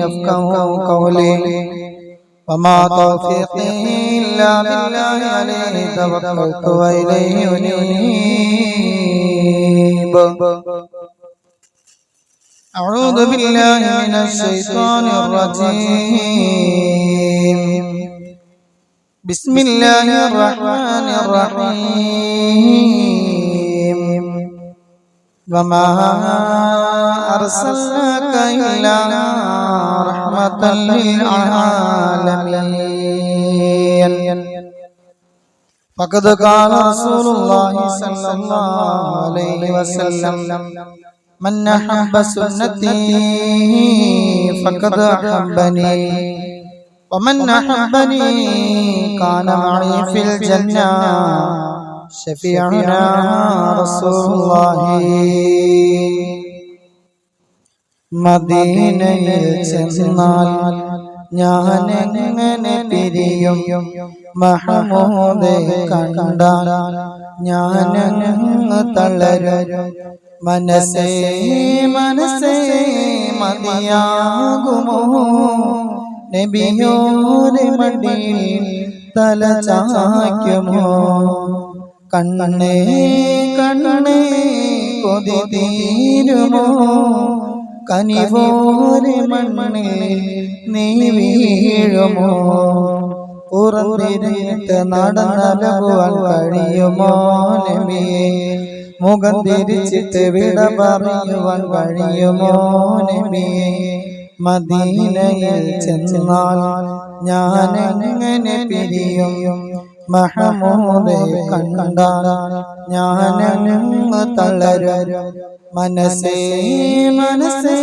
يفقهوا قولي وما توفيقي إلا بالله عليه توكلت وإليه أنيب أعوذ بالله من الشيطان الرجيم بسم الله الرحمن الرحيم وما أرسلناك إلا رحمة للعالمين فقد قال رسول الله صلى الله عليه وسلم من أحب سنتي فقد أحبني ومن أحبني كان معي في الجنة شفيعنا رسول الله മദീനയിൽ ചെന്നാൽ ഞാൻ എങ്ങനെ പിരിയും? മഹമൂദെ കണ്ടാൽ ഞാൻ തളരും? മനസ്സേ മനസ്സേ മതിയാകുമോ? നബിയോരെ മടിയിൽ തല ചായ്ക്കുമോ? കണ്ണേ കണ്ണേ കൊതി തീരുമോ? കനിവോരെ മണ്ണിൽ നീ വീഴുമോ? പുറത്തിരുന്നിട്ട് നടന്നലകുവാൻ കഴിയുമോ? നബിയെ മുഖം തിരിച്ചിട്ട് വിട പറയുവാൻ കഴിയുമോ? നബിയെ മദീനയിൽ ചെന്നാൽ ഞാൻ എങ്ങനെ പിരിയും? മഹമൂദെ കണ്ടാൽ ഞാൻ അങ്ങ് തളരും. മനസ്സേ മനസ്സേ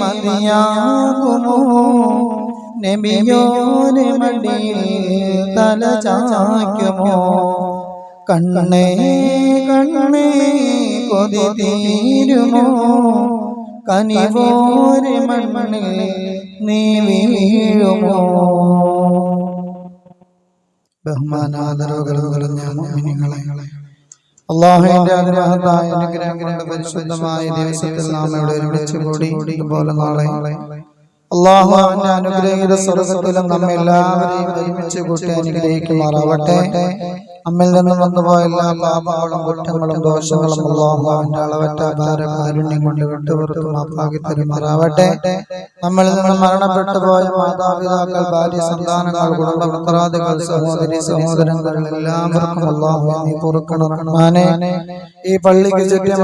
മതിയാകുമോ? നബിയോരെ മടിയിൽ തല ചായ്ക്കുമോ? കണ്ണേ കണ്ണേ കൊതി തീരുമോ? കനിവോര് മൺമണിൽ നീ വീഴുമോ? ബഹുമാനാദരവുകളും മോഹിനികളെ അള്ളാഹുവിന്റെ അതിമഹത്തായ അനുഗ്രഹം കൊണ്ട് പരിശുദ്ധമായ ദിവസത്തിൽ നാം ഇവിടെ ഒരുമിച്ച് കൂടി ഇതുപോലെ നാളെ. അള്ളാഹു അവന്റെ അനുഗ്രഹീത സ്വർഗത്തിലും നമ്മെല്ലാവരെയും ഒരുമിച്ച് കൂട്ടി അനുഗ്രഹിക്കുമാറാവട്ടെ. നമ്മിൽ നിന്നും വന്നുപോയ എല്ലാ പാപങ്ങളും കുറ്റങ്ങളും ദോഷങ്ങളും അള്ളാഹുവിന്റെ അളവറ്റ അപാര കാരുണ്യം കൊണ്ട് വിട്ടുപുറത്ത് മാപ്പാക്കി തരുമാറാവട്ടെ. നമ്മളിൽ നിന്ന് മരണപ്പെട്ടു പോയ മാതാപിതാക്കൾ ഭാര്യ സന്താനങ്ങൾ കുടുംബ സഹോദരി സഹോദരങ്ങൾ എല്ലാവർക്കും അള്ളാഹു ഈ പള്ളിക്ക് ചുറ്റും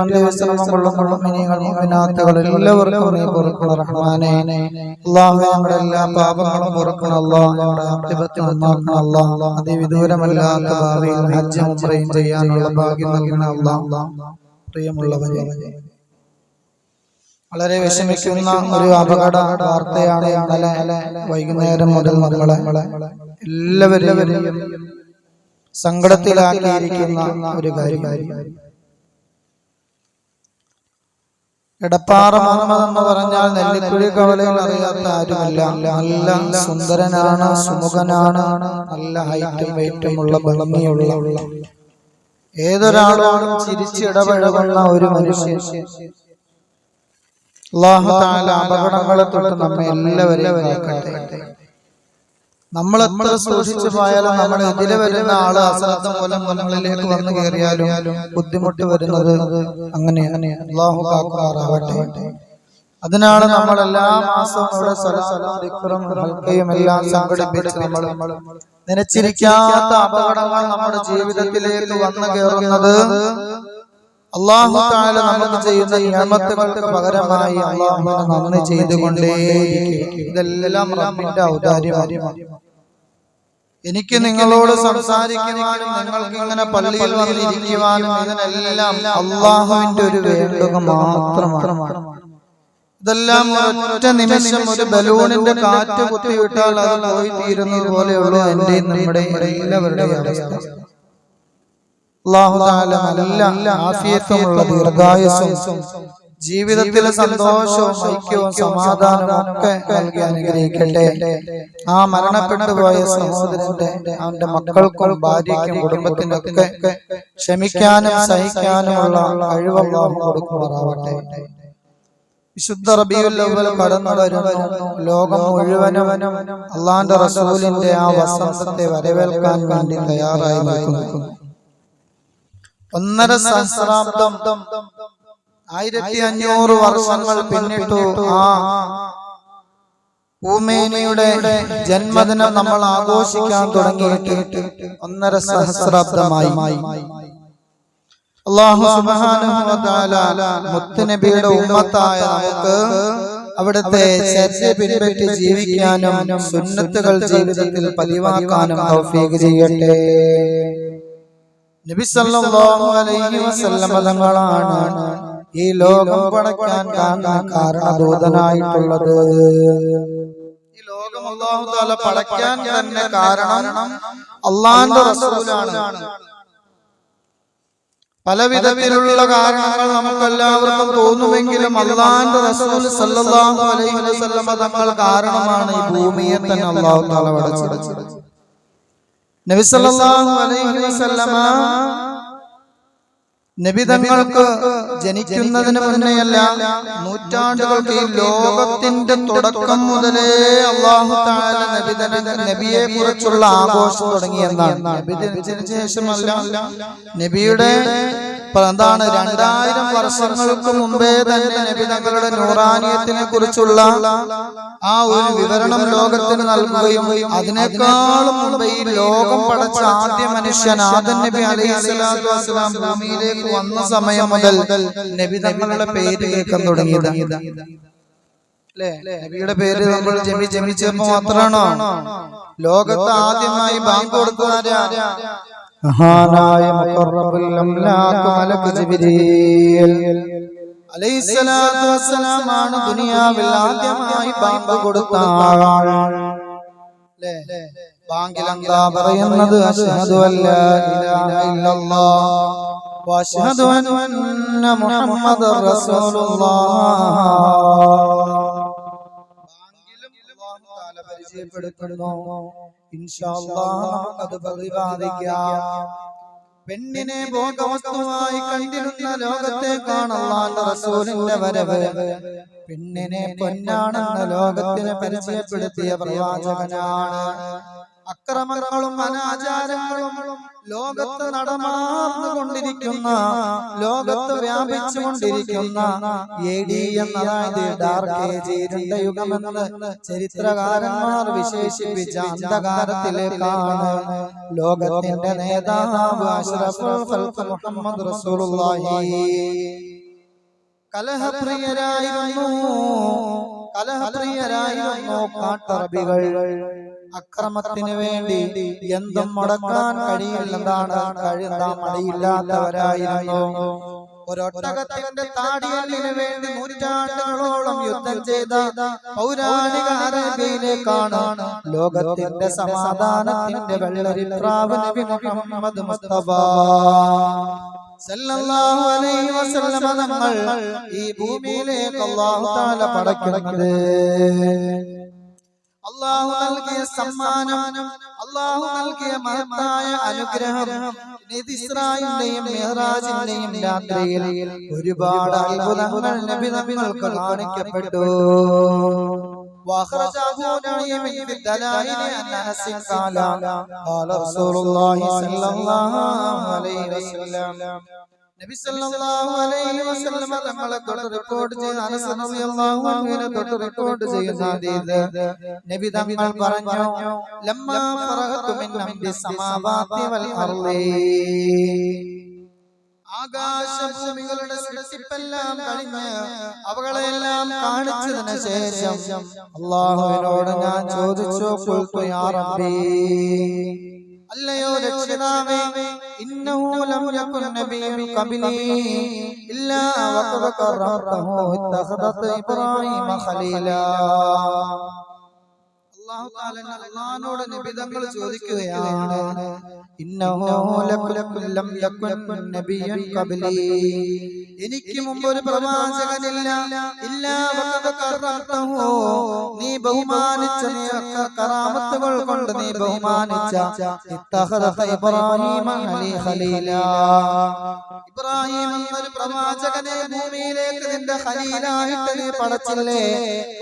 അതിവിദൂരമല്ലാത്ത ഭാവിയിൽ ഹജ്ജും ഉംറയും ചെയ്യാനുള്ള ഭാഗ്യം നൽകണം അള്ളാഹ് പ്രിയമുള്ളവരെ വളരെ വിഷമിക്കുന്ന ഒരു അപകട വാർത്തയാണ് ഇന്നലെ വൈകുന്നേരം മുതൽ നമ്മളെ എല്ലാവരെയും സങ്കടത്തിലാക്കിയിരിക്കുന്ന ഒരു കാര്യം. എടപ്പാറ മുഹമ്മദ് എന്ന് പറഞ്ഞാൽ നെല്ലിക്കുഴി കവലയിൽ അറിയാത്ത ആരുമില്ല. നല്ല സുന്ദരനാണ് സുമുഖനാണ് നല്ല ഹൈറ്റും വെയിറ്റും ഉള്ള ഭംഗിയുള്ള ഏതൊരാളാണ് ചിരിച്ചിടപഴകുന്ന ഒരു മനുഷ്യൻ. അള്ളാഹു താല അപകടങ്ങളെ തൊട്ട് നമ്മെ എല്ലാവരെയും നമ്മൾ എത്ര സൂക്ഷിച്ചു പോയാലും നമ്മൾ എതിരെ വരുന്ന ആൾ അശ്രദ്ധ മൂലം മുന്നങ്ങളിലേക്ക് വന്നു കയറിയാലും ബുദ്ധിമുട്ട് വരുന്നത് അങ്ങനെ അള്ളാഹു കാക്കുമാറാവട്ടെ. അതിനാണ് നമ്മൾ എല്ലാ മാസവും ഇവിടെ സ്ഥലം ഹൽക്കയും എല്ലാം സംഘടിപ്പിച്ച് നമ്മൾ നനച്ചിരിക്കാത്ത അപകടങ്ങൾ നമ്മുടെ ജീവിതത്തിലേക്ക് വന്നു കയറുന്നത് അള്ളാഹു താല നമുക്ക് ചെയ്യുന്ന നിയമത്തുകൾക്ക് പകരമായി അള്ളാഹു നന്ദി ചെയ്തുകൊണ്ടേ ഇതെല്ലാം റബ്ബിന്റെ ഔദാര്യമാണ്. എനിക്ക് നിങ്ങളോട് സംസാരിക്കുവാനും നിങ്ങൾക്ക് ഇങ്ങനെ പള്ളിയിൽ വന്നിരിക്കുവാനും ഇതിനെല്ലാം അള്ളാഹുവിന്റെ ഒരു വേണ്ടുക മാത്രമാണ്. ഇതെല്ലാം ഒറ്റ നിമിഷം ഒരു ബലൂണിന്റെ കാറ്റ് കുത്തിവിട്ടാൽ അത് പോയി തീരുന്നത് പോലെയുള്ള എന്റെ നമ്മുടെ എല്ലാവരുടെയും അവസ്ഥ. അള്ളാഹു നല്ല ആഫിയത്തുമുള്ള ദീർഘായുസും ജീവിതത്തിലെ സന്തോഷവും ഐക്യവും സമാധാനവും ഒക്കെ നൽകി അനുഗ്രഹിക്കട്ടെ. ആ മരണപ്പെട്ടു പോയ സഹോദരന്റെ അവന്റെ മക്കൾക്കും ഭാര്യയ്ക്കും കുടുംബത്തിനൊക്കെ ക്ഷമിക്കാനും സഹിക്കാനുമുള്ള കഴിവല്ലാഹു കൊടുക്കുമാറാവട്ടെ. വിശുദ്ധ റബിയുള്ള കടന്നുള്ള കടന്നു വരുന്നു. ലോകം മുഴുവനും അള്ളാന്റെ റസൂലിന്റെ ആ വസന്തത്തെ വരവേൽക്കാൻ വേണ്ടി തയ്യാറായി നിൽക്കുന്നു. ഒന്നര സഹസ്രാബ്ദം ആയിരത്തി അഞ്ഞൂറ് വർഷങ്ങൾ പിന്നിട്ടു. ആ. ഭൂമേനിയുടെ ജന്മദിനം നമ്മൾ ആഘോഷിക്കാൻ തുടങ്ങിയിട്ട് ഒന്നര സഹസ്രാബ്ദമായി. അള്ളാഹു മുത്തുനബിയുടെ ഉമ്മത്തായ നമുക്ക് അവിടുത്തെ ചര്യ പിൻപറ്റി ജീവിക്കാനും സുന്നത്തുകൾ ജീവിതത്തിൽ പതിവാക്കാനും തൗഫീഖ് ചെയ്യട്ടെ. നബി സല്ലല്ലാഹു അലൈഹി വസല്ലം തങ്ങളാണ് ഈ ലോകം പടയ്ക്കാൻ കാരണം കാരണബോധനായിട്ടുള്ളത് ഈ ലോകം അല്ലാഹു തആല പടയ്ക്കാൻ തന്നെ കാരണം അള്ളാന്റെ റസൂലാണ്. പല വിധത്തിലുള്ള കാരണങ്ങൾ നമുക്കെല്ലാവർക്കും തോന്നുമെങ്കിലും അള്ളാന്റെ റസൂൽ സല്ലല്ലാഹു അലൈഹി വസല്ലം തങ്ങൾ കാരണമാണ് ഈ ഭൂമിയെ തന്നെ അള്ളാഹു തആല പടച്ചത്. നബി സല്ലല്ലാഹു അലൈഹി വസല്ലമ നബി തങ്ങൾക്ക് ജനിക്കുന്നതിന് മുന്നെയല്ല നൂറ്റാണ്ടുകൾക്ക് ഈ ലോകത്തിന്റെ തുടക്കം മുതലേ അള്ളാഹു താല നബിയെ കുറിച്ചുള്ള ആഘോഷം തുടങ്ങിയെന്നാണ്. നബി ജനിച്ചതിന് ശേഷമല്ല നബിയുടെ എന്താണ് രണ്ടായിരം വർഷങ്ങൾക്ക് മുമ്പേ തന്നെ നബി തങ്ങളുടെ നൂറാനിയത്തിനെ കുറിച്ചുള്ള ആ ഒരു വിവരണം ലോകത്തിന് നൽകുകയും അതിനേക്കാളും മുമ്പ് ഈ ലോകം പടച്ച ആദ്യ മനുഷ്യൻ ആദൻ നബി അലൈഹി വസ്സലാം ഭൂമിയിലേക്ക് വന്ന സമയം മുതൽ നബി തങ്ങളുടെ പേര് കേൾക്കാൻ തുടങ്ങിയത്. നബിയുടെ പേര് നമ്മൾ ജമി ജമിച്ചപ്പോ മാത്രമാണോ? ലോകത്ത് ആദ്യമായി ബാങ്ക് കൊടുക്കുന്നവരാ മഹാനായ വസ്സലാമാണ് ദുനിയാവിൽ ആദ്യമായി ബാങ്ക് കൊടുത്ത ആൾ? ബാങ്കിൽ എന്താ പറയുന്നത് അഷ്ഹദു അല്ലാ ഇലാഹ ഇല്ലല്ലാഹ്. വഅഷ്ഹദു അന്ന മുഹമ്മദർ റസൂലുള്ളാഹ്. ബാങ്കിലും അല്ലാഹു പരിചയപ്പെടുത്തുന്നു. നമുക്കത് പ്രതിപാദിക്കാം. പെണ്ണിനെ ഭോഗവസ്തുവായി കണ്ടിരുന്ന ലോകത്തെ അള്ളാന്റെ റസൂലിന്റെ വരവ്. പെണ്ണിനെ പൊന്നാണെന്ന ലോകത്തിന് പരിചയപ്പെടുത്തിയ പ്രവാചകനാണ് അക്രമങ്ങളും അനാചാരങ്ങളും ലോകത്ത് നടന്നുകൊണ്ടിരിക്കുന്ന ലോകത്ത് വ്യാപിച്ചു കൊണ്ടിരിക്കുന്ന എ ഡി എന്നതായത് ഡാർക്ക് ഏജ് ഇരുണ്ട യുഗമെന്ന് ചരിത്രകാരന്മാർ വിശേഷിപ്പിച്ച അന്ധകാരത്തിലേക്കാണ്. ലോകത്തിന്റെ നേതാവ് അഷ്റഫുൽ മുഹമ്മദ് റസൂലുള്ളാഹി. കലഹപ്രിയരായിരുന്നു കലഹപ്രിയരായിരുന്നു കാട്ടറബികൾ. അക്രമത്തിന് വേണ്ടി എന്തും മുടക്കാൻ കഴിയില്ലെന്നാണ് കഴിയുന്ന മടിയില്ലാത്തവരായിരുന്നു. ഒരൊട്ടകത്തിന്റെ താടിയലിന് വേണ്ടി നൂറ്റാണ്ടുകളോളം യുദ്ധം ചെയ്ത പൗരാണിക അറേബ്യയിലേക്കാണ് ലോകത്തിന്റെ സമാധാനത്തിന്റെ വെള്ളരിപ്രാവ് നബി മുഹമ്മദ് മുസ്തഫ. സല്ലല്ലാഹു അലൈഹി വസല്ലമ ഈ ഭൂമിയിലേക്ക് അല്ലാഹു തആല പടക്കുന്നത് അള്ളാഹു നൽകിയ സമ്മാനം അള്ളാഹു നൽകിയ മഹത്തായ അനുഗ്രഹം ഇത് ഇസ്രായേലിന്റെയും മെഹ്റാജിന്റെയും രാത്രിയിൽ ഒരുപാട് അത്ഭുതങ്ങൾ നബി നബികൾക്ക് കാണിക്കപ്പെട്ടു وأخرجه نعيم في الدلائل عن أنس قال قال رسول الله صلى الله عليه وسلم തങ്ങളെ തൊട്ട് റിപ്പോർട്ട് തൊട്ട് റിപ്പോർട്ട് ചെയ്യുന്ന നബി തങ്ങൾ പറഞ്ഞു ആകാശഭൂമികളുടെ സൃഷ്ടിപ്പെല്ലാം കഴിഞ്ഞ് അവകളെല്ലാം കാണിച്ചതിന് ശേഷം അള്ളാഹുവിനോട് ഞാൻ ചോദിച്ചു കൊടുത്തു യാ റബ്ബി. അല്ലയോ രക്ഷിതാവേ ഇന്നഹു ലം യകുൻ നബിയ്യുൻ ഖബലി ഇല്ലാ വഖദ കററഹു ഇത്തഖദത് ഇബ്രാഹിമ ഖലീല. അല്ലാഹു തആല അല്ലാഹുനോട് നബി തങ്ങൾ ചോദിക്കുകയാണ്. ഇന്നഹു ലം യകുൻ നബിയ്യുൻ ഖബലി എനിക്ക് മുമ്പ് ഒരു പ്രവാചകനില്ല. ഇല്ല നീ ബഹുമാനിച്ച കറാമത്തുകൾ കൊണ്ട് നീ ബഹുമാനിച്ച ഇത്തഖദ ഇബ്രാഹിം അലി ഖലീല. ഇബ്രാഹിം എന്നൊരു പ്രവാചകനെ ഭൂമിയിലേക്ക് നിന്റെ ഖലീലായിട്ട് നീ പടച്ചില്ലേ?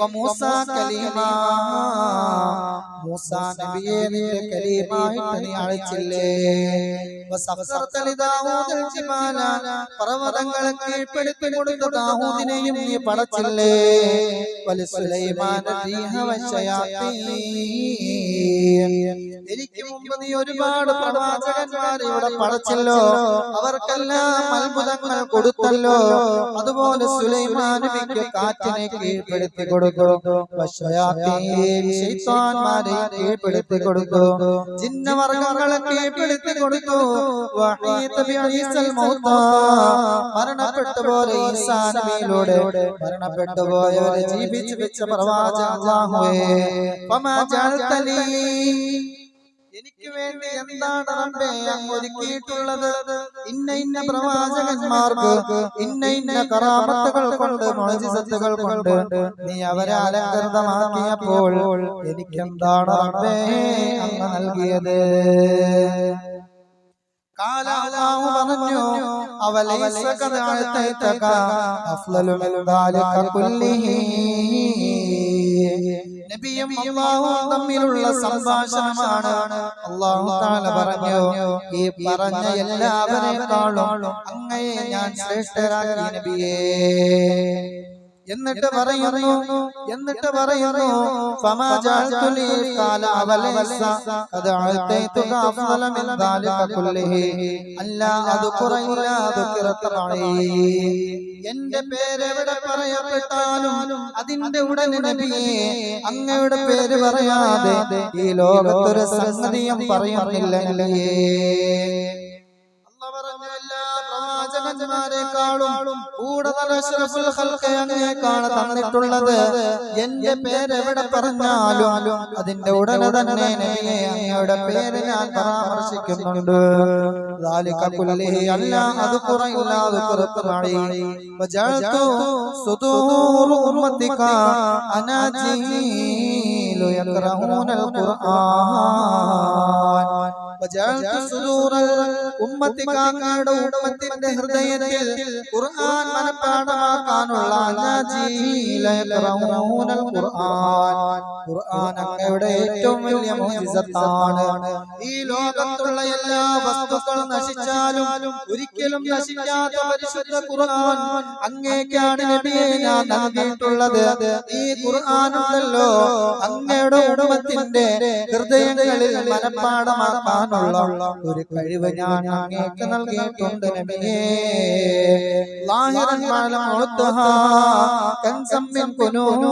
വ മൂസ കലീമ. മൂസ നബിയെ നിന്റെ കലീമായിട്ട് നീ അയച്ചില്ലേ? വ കീഴ്പ്പെടുത്തി കൊടുത്ത ദാവൂദിനെയും നീ പടച്ചില്ലേ? എനിക്ക് മുമ്പ് നീ ഒരുപാട് പ്രവാചകന്മാരെ ഇവിടെ പടച്ചല്ലോ. അവർക്കെല്ലാം അത്ഭുതങ്ങൾ കൊടുത്തല്ലോ. അതുപോലെ സുലൈമാൻ നബിക്ക് കാറ്റിനെ കീഴ്പ്പെടുത്തി കൊടുത്തു. ശൈത്താന്മാരെ കീഴ്പ്പെടുത്തി കൊടുത്തു. ജിന്നവർഗങ്ങളെ കീഴ്പ്പെടുത്തി കൊടുത്തു. വഹീദ് ബി ഈസൽ മൗത്ത മരണപ്പെട്ട പോലെ ഈസാ നബിയിലൂടെ മരണപ്പെട്ടു പോയവരെ ജീവിച്ചു വെച്ച ജഅൽതലീ എനിക്ക് വേണ്ടി എന്താണ് റബ്ബേ ഒരുക്കിയിട്ടുള്ളത്? ഇന്ന ഇന്ന പ്രവാചകന്മാർക്ക് ഇന്ന ഇന്ന കറാമത്തുകൾ കൊണ്ട് മോചിസത്തുകൾ കൊണ്ട് നീ അവരെ അലങ്കൃതമാക്കിയപ്പോൾ എനിക്കെന്താണ് റബ്ബേ അങ്ങ് നൽകിയത്? قال الله പറഞ്ഞു അവലൈസ ഖദ അഅതൈതക അഫ്ളലു മിൻ ദാലിക കുല്ലിഹി നബിയും അല്ലാഹുവും തമ്മിലുള്ള സംഭാഷണമാണ് അല്ലാഹു തആല പറഞ്ഞു ഈ പറഞ്ഞ എല്ലാവരെക്കാളും അങ്ങയെ ഞാൻ ശ്രേഷ്ഠരാക്കി നബിയേ എന്നിട്ട് പറയുന്നു എന്നിട്ട് പറയുന്നു അല്ലാ മഈ എന്റെ പേര് എവിടെ പറയപ്പെട്ടാലും അതിന്റെ ഉടനെ നബിയെ അങ്ങയുടെ പേര് പറയാതെ ഈ ലോകത്തൊരു സംഗതിയും പറയുന്നില്ല പ്രവാചകന്മാരെക്കാളും കൂടുതൽ അഷ്റഫുൽ ഖൽഖെ അങ്ങേക്കാണ് തന്നിട്ടുള്ളത് എന്റെ പേര് എവിടെ പറഞ്ഞാലും അതിന്റെ ഉടനെ തന്നെ നബിയെ അങ്ങയുടെ പേര് ഞാൻ പരാമർശിക്കുന്നുണ്ട് ذلك كله ألا أذكر إلا ذكرت معي وجعلت صدور أمتك أناجيل يقرؤون القرآن ഉമ്മത്തിക്കാങ്ങയുടെ ഉമ്മത്തിന്റെ ഹൃദയത്തിൽ ഖുർആൻ മനഃപ്പാഠമാക്കാനുള്ള ഖുർആൻ. ഖുർആൻ അങ്ങയുടെ ഏറ്റവും വലിയ മോഹിസത്താണ് ഈ ലോകത്തുള്ള എല്ലാ വസ്തുക്കളും നശിച്ചാലും ഒരിക്കലും നശിക്കാത്ത പരിശുദ്ധ ഖുർആൻ അങ്ങേക്കാണ് നബിയെ ഞാൻ നൽകിയിട്ടുള്ളത്. ഈ ഖുർആനുണ്ടല്ലോ അങ്ങയുടെ ഉടമത്തിന്റെ ഹൃദയങ്ങളിൽ മനഃപ്പാഠമാക്കാൻ മനഃപ്പാഠമാക്കാനുള്ള ഒരു കഴിവ് ഞാൻ അങ്ങേക്ക് നൽകിയിട്ടുണ്ട് നബിയേ. മിൻ കുനൂസ്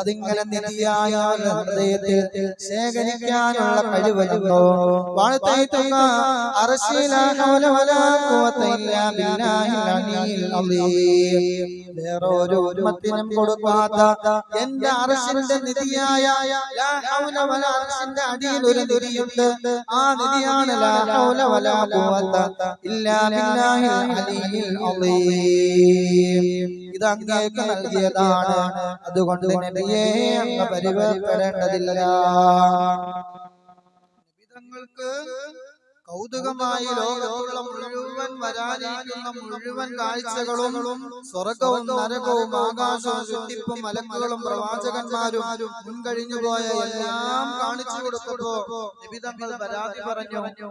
അതിങ്ങനെ നിധിയായ ഹൃദയത്തിൽ ശേഖരിക്കാനുള്ള കഴിവല്ലോ അലിയിൽ അലീം. ഉമ്മത്തിനും കൊടുക്കാത്ത എന്റെ അർശിന്റെ നിധിയായ അർശിന്റെ അടിയിൽ ഒരു നിധിയുണ്ട്. ആ നിധിയാണ് ഇല്ലാ ഇത് അങ്ങേക്ക് നൽകിയതാണ്. അതുകൊണ്ട് നബിയെ അങ്ങ് പരിവപ്പെടേണ്ടതില്ല നബിതങ്ങൾക്ക് കൗതുകമായി ലോകത്തുള്ള മുഴുവൻ വരാനിരിക്കുന്ന മുഴുവൻ കാഴ്ചകളും സ്വർഗവും നരകവും ആകാശവും ചുറ്റിപ്പും മലക്കുകളും പ്രവാചകന്മാരും മുൻകഴിഞ്ഞു പോയ എല്ലാം കാണിച്ചു കൊടുത്തപ്പോ നിബിതങ്ങൾ പരാതി പറഞ്ഞു.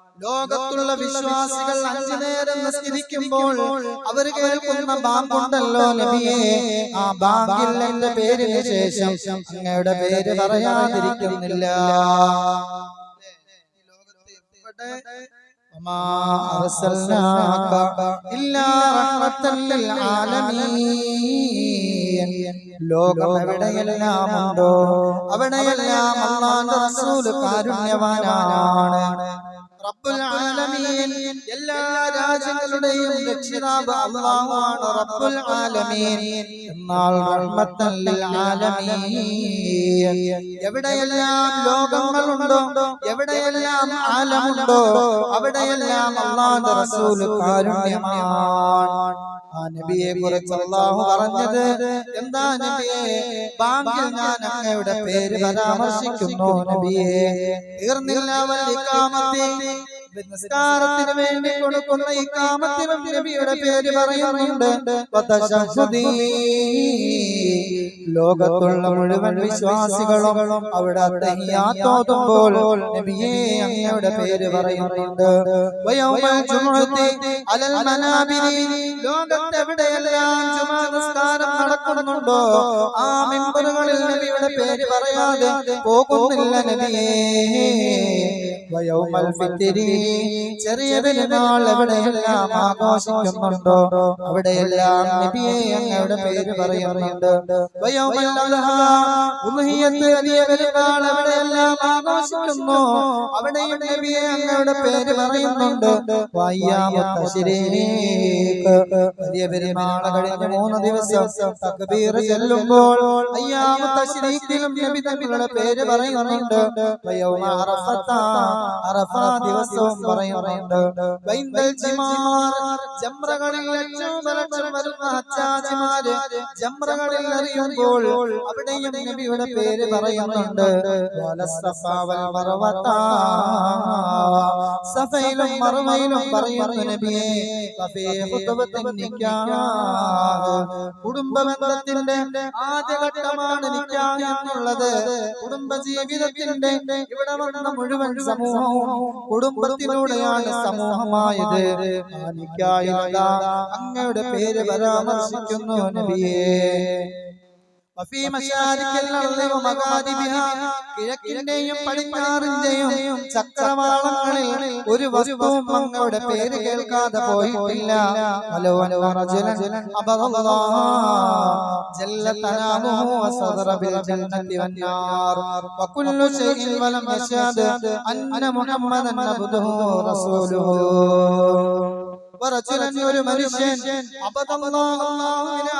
ലോകത്തുള്ള വിശ്വാസികൾ അഞ്ചു നേരം നിസ്കരിക്കുമ്പോൾ അവർ കേൾക്കുന്ന ബാങ്കുണ്ടല്ലോ നബിയെ. ആ ബാങ്കിൽ എന്റെ പേരിന് ശേഷം അങ്ങയുടെ പേര് പറയാതിരിക്കുന്നില്ല. ലോകമെവിടെയെല്ലാമുണ്ടോ? ഉണ്ടോ അവിടെയെല്ലാം കാരുണ്യവാനാണ്. എല്ലാ റബ്ബുൽ ആലമീൻ. എന്നാൽ എവിടെയെല്ലാം ലോകങ്ങളുണ്ടോ എവിടെയെല്ലാം ആലമുണ്ടോ അവിടെയെല്ലാം അള്ളാഹുവിന്റെ റസൂൽ കാരുണ്യമാണ്. ആ നബിയെ കുറിച്ച് പറഞ്ഞത് എന്താ നബിയെ ബാങ്കിൽ ഞാൻ അങ്ങയുടെ പേര് പരാമർശിക്കുന്നു നബിയെ. തീർന്നില്ല വല്ലിക്കാമത്തെ വേണ്ടി കൊടുക്കുന്ന ഈ നബിയുടെ പേര് പറയുന്നുണ്ട്. ലോകത്തുള്ള മുഴുവൻ വിശ്വാസികളും അവിടെ തയ്യാത്തോതുമ്പോൾ നബിയെ അങ്ങയുടെ പേര് പറയുന്നുണ്ട്. വയൗമൽ ജുമുഅത്തി അലൽ മനാബിരി ലോകത്ത് എവിടെയെല്ലാം ജുമാ നിസ്കാരം നടക്കുന്നുണ്ടോ ആ മെമ്പറുകളിൽ നബിയുടെ പേര് പറയാതെ പോകുന്നില്ല നബിയേ. ചെറിയ പെരുന്നാൾ എവിടെയെല്ലാം ആഘോഷിക്കുന്നുണ്ടോ? അവിടെയെല്ലാം നബിയെ അങ്ങയുടെ പേര് പറയുന്നുണ്ട്. വലിയ പെരുന്നാൾ എവിടെയെല്ലാം ആഘോഷിക്കുന്നു. അവിടെയും നബിയെ അങ്ങയുടെ പേര് പറയുന്നുണ്ട്. വലിയ പെരുന്നാൾ കഴിഞ്ഞ മൂന്ന് ദിവസം തക്ബീർ ചെല്ലുമ്പോൾ അയ്യാമത്ത നബി തങ്ങളുടെ പേര് പറയുന്നുണ്ട്. അറഫ ദിവസവും പറയുന്നുണ്ട്. ജംറകളിൽ വരുന്ന ഹജ്ജാജിമാര് ജംറകളിൽ അറിയുമ്പോൾ അവിടെയും നബിയുടെ പേര് പറയുന്നുണ്ട്. സഫയിലും മറുവയിലും പറയുന്നു നബിയെ. വഫീ ഖുത്ബത്തിൻ നിക്കാഹ്. കുടുംബ ബന്ധത്തിന്റെ ആദ്യഘട്ടമാണ് നിക്കാഹ് എന്നുള്ളത്. കുടുംബ ജീവിതത്തിന്റെ ഇവിടെ വന്ന മുഴുവൻ സമൂഹവും കുടുംബത്തിലൂടെയാണ് സമൂഹമായത്. അങ്ങയുടെ പേര് പരാമർശിക്കുന്നു നബിയേ. കിഴക്കിന്റെയും പടിഞ്ഞാറിന്റെയും ചക്രവാളങ്ങളിൽ ഒരു വസ്തുവും അങ്ങയുടെ പേര് കേൾക്കാതെ പോയിട്ടില്ല. ഒരു മനുഷ്യൻ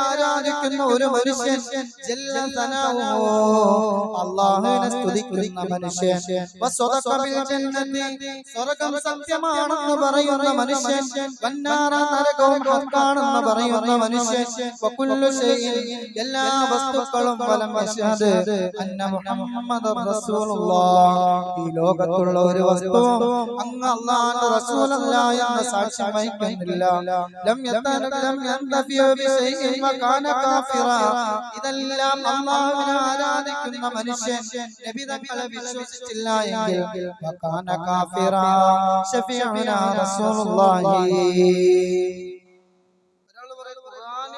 ആരാധിക്കുന്ന ഒരു മനുഷ്യൻ അല്ലാഹുവിനെ സ്തുതിക്കുന്ന മനുഷ്യൻ. സ്വർഗം സത്യമാണെന്ന് പറയുന്ന മനുഷ്യൻ നരകവും ഹക്കാണെന്ന് പറയുന്ന മനുഷ്യൻ. എല്ലാ വസ്തുക്കളും ഫലം റസൂലുള്ളാഹ്. ഈ ലോകത്തുള്ള ഒരു വസ്തുവും അങ്ങ് അള്ളാഹ് റസൂലല്ല എന്ന് സാക്ഷ്യം വഹിക്കുന്നില്ല ലം യതന ലം യന്തഫിയ ബിശൈഇൻ വകാന കാഫിറ. ഇതെല്ലാം അല്ലാഹുവിനെ ആരാധിക്കുന്ന മനുഷ്യൻ. നബി തങ്ങളെ വിശ്വസിച്ചില്ല എങ്കിൽ വകാന കാഫിറ. ശഫീഉനാ റസൂലുള്ളാഹി.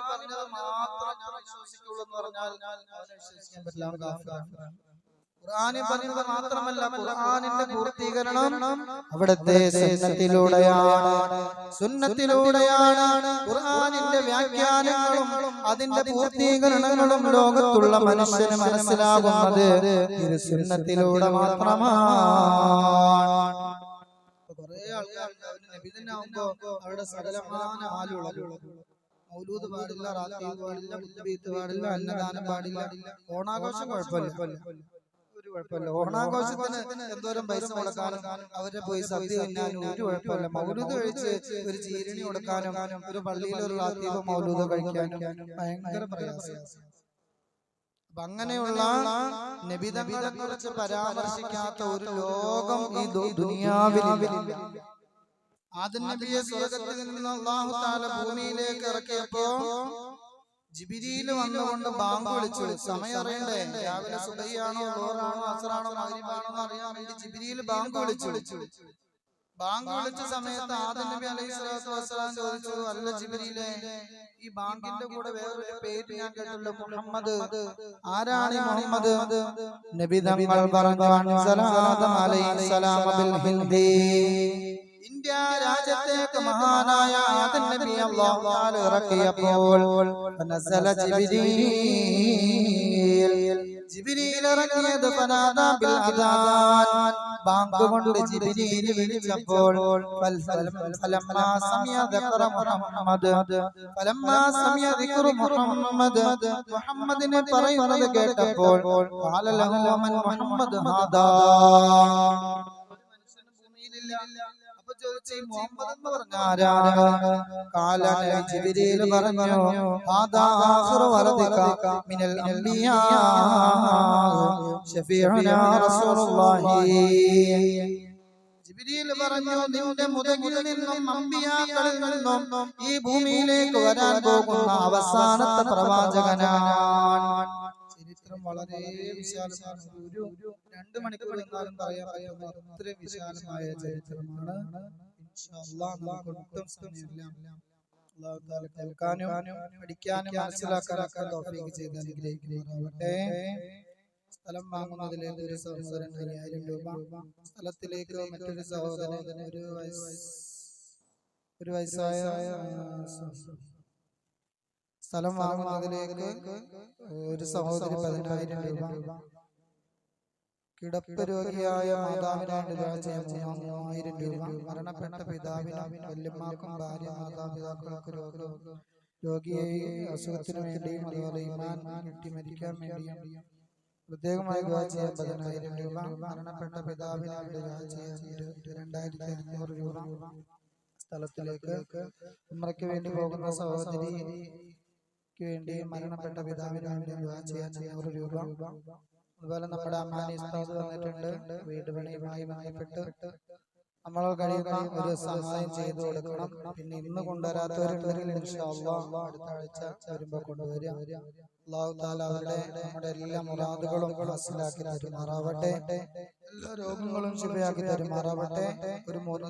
പറഞ്ഞത് മാത്രം ഞാൻ വിശ്വസിക്കുള്ളൂ എന്ന് പറഞ്ഞാൽ അവനെ വിശ്വസിക്കാൻ പറ്റില്ല. അവൻ കാഫിറാണ് മാത്രമല്ല ഖുർആനിന്റെ പൂർത്തീകരണം അവിടുത്തെ സുന്നത്തിലൂടെയാണ്. സുന്നത്തിലൂടെയാണ്. ഖുർആനിന്റെ വ്യാഖ്യാനങ്ങളും അതിന്റെ പൂർത്തീകരണങ്ങളും ലോകത്തുള്ള മനുഷ്യന് മനസ്സിലാകുന്നത് ഇത് സുന്നത്തിലൂടെ മാത്രമാണ്. കുറെ ആൾക്കാരുണ്ട്. അവർ നബിതനാവുമ്പോ അവരുടെ സകലമാന ആലുള്ളത് മൗലൂദ് പാടില്ല റാത്തീവ് പാടില്ല മുത്തബീത്ത് പാടില്ല അന്നദാനം പാടില്ല. ഓണാഘോഷം കുഴപ്പമില്ല. കുഴപ്പമില്ല. ഓണാഘോഷത്തിന് എന്തോരം പൈസ കൊടുക്കാനും അവരെ പോയി സദ്യ തിന്നാനും ഒരു കുഴപ്പമില്ല. മൗലൂദ് കഴിച്ച് ഒരു ചീരണി കൊടുക്കാനും ഒരു പള്ളിയിൽ ഒരു റാത്തീവ് മൗലൂദ് കഴിക്കാനും ഭയങ്കര പ്രയാസം. അങ്ങനെയുള്ള നബിതങ്ങളെ കുറിച്ച് പരാമർശിക്കാത്ത ഒരു ലോകം ഈ ദുനിയാവിൽ ദുനിയാവിലില്ല. ആദ്യം നബിയെ സ്വർഗത്തിൽ നിന്ന് അള്ളാഹു താല ഭൂമിയിലേക്ക് ഇറക്കിയപ്പോ ജിബിരിയിൽ വന്നുകൊണ്ട് ബാങ്ക് വിളിച്ചു. സമയം അറിയണ്ടേ രാവിലെ സുബഹിയാണോ? ലോറാണോ അസറാണോ? മഗ്രിബാണോ എന്ന് അറിയാൻ വേണ്ടി ജിബിരിയിൽ ബാങ്ക് വിളിച്ചു. ബാങ്ക് വിളിച്ച സമയത്ത് ആദ്യം നബി അലൈഹി സ്വലാത്തു വസ്സലാം ചോദിച്ചു അല്ല ജിബിരിയിലെ ഈ ബാങ്കിന്റെ കൂടെ വേറൊരു പേര് ഞാൻ കേട്ടല്ലോ മുഹമ്മദ്. ആരാണ് മുഹമ്മദ്? നബി തങ്ങൾ പറഞ്ഞു അലൈഹി സലാം ബിൽ ഹിന്ദി. ഇന്ത്യ രാജ്യത്തേക്ക് മഹാനായ നബി അല്ലാഹു തആല ഇറക്കിയപ്പോൾ നസല ജിബ്രീൽ ജിബ്രീൽ ഇറങ്ങിയത് ഫനാദാ ബിൽ അദാൻ. ബാങ്ക് കൊണ്ട് ജിബ്രീൽ വിളിച്ചപ്പോൾ ഫലമ്മാ സമിയ മുഹമ്മദ്. ഫലമ്മാ സമിയ ദിക്റു മുഹമ്മദ്. മുഹമ്മദിനെ പറയുന്നത് കേട്ടപ്പോൾ ഖാല ലഹു മൻ മുഹമ്മദ് ഹാദാ അപ്പൊ ചോദിച്ചു "ഈ മുഹമ്മദ് എന്ന് പറഞ്ഞ ആരാണ് കാല ജിബ്രീൽ പറഞ്ഞു? ഹാദാ ആഖിറു വലദിക മിനൽ അംബിയാ. ഷഫീഉനാ റസൂലുള്ളാഹി. ജിബ്രീൽ പറഞ്ഞു? നിന്റെ മുതകിൽ നിന്നും അമ്പിയാക്കളിൽ നിന്നും ഈ ഭൂമിയിലേക്ക് വരാൻ പോകുന്ന അവസാനത്തെ പ്രവാചകനാണ് ചരിത്രം വളരെ വിശാലമാണ്. ഒരു രണ്ട് മണിക്കൂർ എന്നാലും പറയാൻ പറ്റുന്ന അത്രയും വിശാലമായ ചരിത്രമാണ്. കേൾക്കാനും പഠിക്കാനും മനസ്സിലാക്കാനൊക്കെ തൗഫീഖ് ചെയ്ത് അനുഗ്രഹിക്കുന്നവരാവട്ടെ സ്ഥലം വാങ്ങുന്നതിലേക്ക് ഒരു സഹോദരൻ അയ്യായിരം രൂപ സ്ഥലത്തിലേക്ക് മറ്റൊരു സഹോദരൻ ഒരു വയസ്സ് ഒരു വയസ്സായ സ്ഥലം വാങ്ങുന്നതിലേക്ക് ഒരു സഹോദരി പതിനായിരം രൂപ. കിടപ്പ് രോഗിയായ മാതാപിതാവിനായിരം മൂവായിരം രൂപ. മരണപ്പെട്ട പിതാവിനും വല്യമ്മാക്കും ഭാര്യ മാതാപിതാക്കൾക്ക് രോഗം രോഗിയെ അസുഖത്തിന് വേണ്ടിയും അതുപോലെ ഇമാൻ കിട്ടി മരിക്കാൻ വേണ്ടിയും പ്രത്യേകമായി ദുആ ചെയ്യാൻ പതിനായിരം രൂപ. മരണപ്പെട്ട പിതാവിനാവിന്റെ ചെയ്യാൻ രണ്ടായിരത്തി അഞ്ഞൂറ് രൂപ. സ്ഥലത്തിലേക്ക് ഉമ്മയ്ക്ക് വേണ്ടി പോകുന്ന വേണ്ടി മരണപ്പെട്ട പിതാവിന് വേണ്ടി ദുആ ചെയ്യാൻ നൂറ് രൂപ. അതുപോലെ നമ്മുടെ അമ്മാനി ഉസ്താദ് തന്നിട്ടുണ്ട്. വീട് പണിയുമായി ബന്ധപ്പെട്ട് നമ്മൾ കഴിയുന്ന ഒരു സഹായം ചെയ്തു കൊടുക്കണം. പിന്നെ ഇന്ന് കൊണ്ടുവരാത്തവരുണ്ടെങ്കിൽ അടുത്ത ആഴ്ച വരുമ്പോ കൊണ്ടുവരിക. അള്ളാഹു താല അവരുടെ നമ്മുടെ എല്ലാ മുറാദുകളും മനസ്സിലാക്കി തരുമാറാവട്ടെ. എല്ലാ രോഗങ്ങളും ശുഭയാക്കി തരുമാറാവട്ടെ. ഒരു മൂന്ന്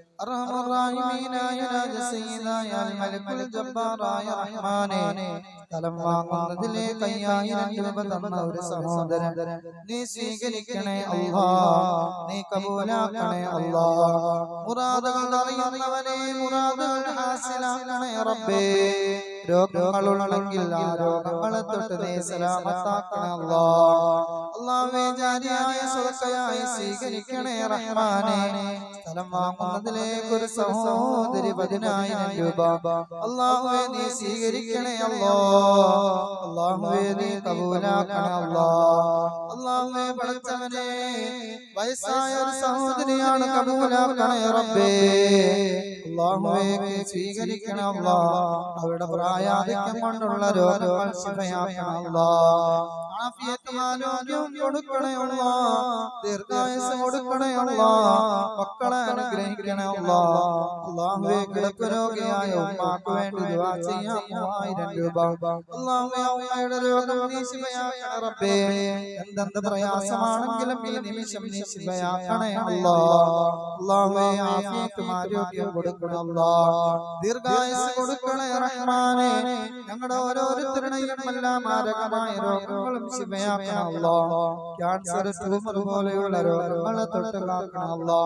സ്ഥലം വാങ്ങുന്നതിലെ കയ്യായിരം രൂപ തന്ന ഒരു സഹോദരൻ നീ സ്വീകരിക്കണേ അല്ലാ നീ കബൂലാക്കണേ അല്ലാ മുറാദുകൾ അറിയുന്നവനെ മുറാദുകൾ ഹാസിലാക്കണേ റബ്ബേ. രോഗങ്ങളുണ്ടെങ്കിൽ ആ രോഗങ്ങളെ തൊട്ട് നീ സലാമത്താക്കണേ അല്ലാ അള്ളാഹുവേ ജാരിയായ സ്വതക്കയായി സ്വീകരിക്കണേ റഹ്മാനെ. സ്ഥലം വാങ്ങുന്നതിലേക്ക് ഒരു സഹോദരി പതിനായിരം രൂപ. അള്ളാഹുവേ നീ സ്വീകരിക്കണേ അല്ലോ അള്ളാഹുവേ നീ കബൂലാക്കണേ അല്ലാ അള്ളാഹുവേ പഠിച്ചവനെ വയസ്സായ ഒരു സഹോദരിയാണ് കബൂലാക്കണേ റബ്ബേ. അള്ളാഹുവേ സ്വീകരിക്കണം അവിടെ അവരുടെ പ്രായാധിക്യം കൊണ്ടുള്ള രോഗങ്ങൾ ശിവയാക്കണം അല്ലാ ആഫിയത്തും ആരോഗ്യവും കൊടുക്കണേ അല്ലാ ദീർഘായുസ് കൊടുക്കണേ അല്ലാ മക്കളെ അനുഗ്രഹിക്കണേ അല്ലാ അള്ളാഹുവേ കിടപ്പ് രോഗിയായ? ഉമ്മാക്ക് വേണ്ടി. ദുആ ചെയ്യാം. മൂവായിരം രൂപ. അല്ലാഹുവേ ഉമ്മയുടെ രോഗം നീ ശിവയാക്കണേ റബ്ബേ എന്തെന്ത് പ്രയാസമാണെങ്കിലും ഈ നിമിഷം നീ ശിവയാക്കണേ അല്ലാ അല്ലാഹുവേ ആഫിയത്തും ആരോഗ്യവും കൊടുക്കണേ അല്ലാ ദീർഘായുസ് കൊടുക്കണേ റഹ്മാനെ. ഞങ്ങളുടെ ഓരോരുത്തരുടെയും എല്ലാം മാരകമായ രോഗങ്ങളും ക്യാൻസർ ട്യൂമർ പോലെയുള്ള രോഗങ്ങളെ തൊട്ട് കാക്കണം അല്ലാ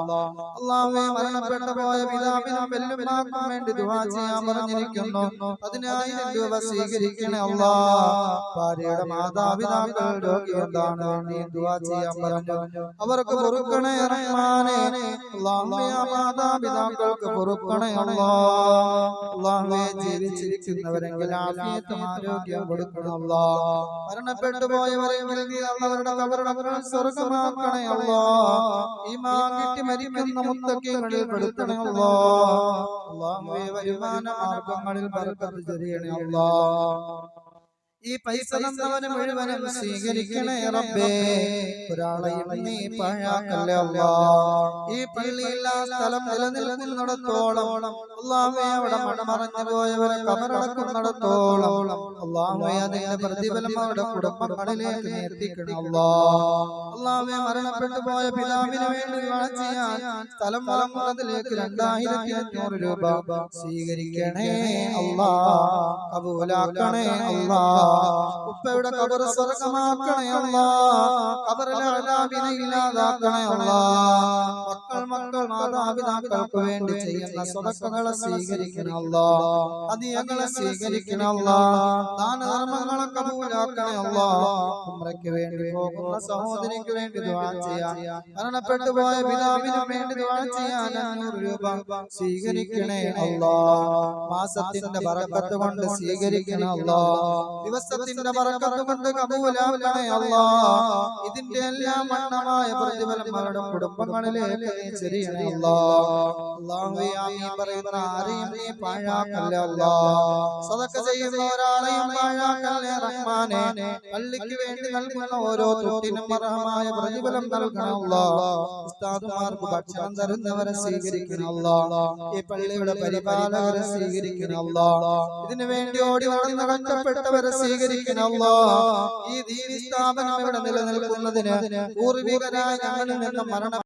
അള്ളാഹുവേ മരണപ്പെട്ടു പോയ പിതാവിനും വേണ്ടി ദുആ ചെയ്യാൻ പറഞ്ഞിരിക്കുന്നു. പതിനായിരം രൂപ സ്വീകരിക്കണേ അല്ലാ ഭാര്യയുടെ മാതാപിതാക്കൾ രോഗിയെന്താണ് വേണ്ടി ദുആ ചെയ്യാൻ പറഞ്ഞു. അവർക്ക് പൊറുക്കണേ മാതാപിതാക്കൾക്ക് ജീവിച്ചിരിക്കുന്നവരെങ്കിൽ ആരോഗ്യം കൊടുക്കണം മരണപ്പെട്ടു പോയവരെങ്കിൽ നീ അവരുടെ മരിക്കുന്ന പെടുത്തണേ വരുമാന ഈ പൈസ തന്നവന് മുഴുവനും സ്വീകരിക്കണേ റബ്ബേ. ഒരാളെയും നീ പഴാക്കല്ലേ ഈ പള്ളിയില്ല സ്ഥലം നിലനിൽക്കുന്നിടത്തോളം അള്ളാഹുവേ അവിടെ മണമറഞ്ഞു പോയവരെ കബറടക്കുന്നിടത്തോളം അള്ളാഹുവേ അതിന്റെ പ്രതിഫലം അവരുടെ കുടുംബങ്ങളിലേക്ക് നീ എത്തിക്കണം അല്ലാ മരണപ്പെട്ടു പോയ പിതാവിന് വേണ്ടി ചെയ്യാൻ സ്ഥലം വാങ്ങുന്നതിലേക്ക് രണ്ടായിരത്തി അഞ്ഞൂറ് രൂപ സ്വീകരിക്കണേ അള്ളാ. കബൂലാക്കണേ അല്ലാ ഉപ്പയുടെ കബർ സ്വർഗമാക്കണയുള്ള അല്ലാ. കബറിലെ അലാബിനെ ഇല്ലാതാക്കണേ അല്ലാ. മക്കൾ മക്കൾ മാതാപിതാക്കൾക്ക് വേണ്ടി ചെയ്യുന്ന സ്വതക്കങ്ങളെ സ്വീകരിക്കണമല്ല അതിയങ്ങളെ സ്വീകരിക്കണമല്ല ദാനധർമ്മങ്ങളെ കബൂലാക്കണേ ഉമ്രയ്ക്ക് വേണ്ടി പോകുന്ന സഹോദരിക്ക് വേണ്ടി ദുആ ചെയ്യാം. മരണപ്പെട്ടു പോയ പിതാവിന് വേണ്ടി ദുആ ചെയ്യാൻ അഞ്ഞൂറ് രൂപ സ്വീകരിക്കണേ അല്ല. മാസത്തിന്റെ വറക്കത്ത് കൊണ്ട് സ്വീകരിക്കണേ അല്ലാ. ദിവസത്തിന്റെ വറക്കത്ത് കൊണ്ട് അല്ലാ. ഇതിന്റെ എല്ലാം മണ്ണമായ പ്രതിഫലം അവരുടെ കുടുംബങ്ങളിലേക്ക് നീ ചെറിയണേ അല്ലാ. അല്ലാഹുവേ ആമീൻ പറയുന്ന ആരെയും നീ പാഴാക്കല്ലേ അല്ലാ. സദക്ക ചെയ്യുന്ന ഒരാളെയും പാഴാക്കല്ലേ റഹ്മാനെ. പള്ളിക്ക് വേണ്ടി നൽകുന്ന ഓരോ തൊട്ടിനും അർഹമായ പ്രതിഫലം നൽകണമല്ല ഉസ്താദുമാർക്ക് ഭക്ഷണം തരുന്നവരെ സ്വീകരിക്കണമല്ല ഈ പള്ളിയുടെ പരിപാലകരെ സ്വീകരിക്കണമല്ല ഇതിനു വേണ്ടി ഓടി വളർന്ന് സ്വീകരിക്കണമല്ല ഈ ദീനി സ്ഥാപനം ഇവിടെ നിലനിൽക്കുന്നതിന് പൂർവികരായ ഞങ്ങളിൽ നിന്ന് മരണം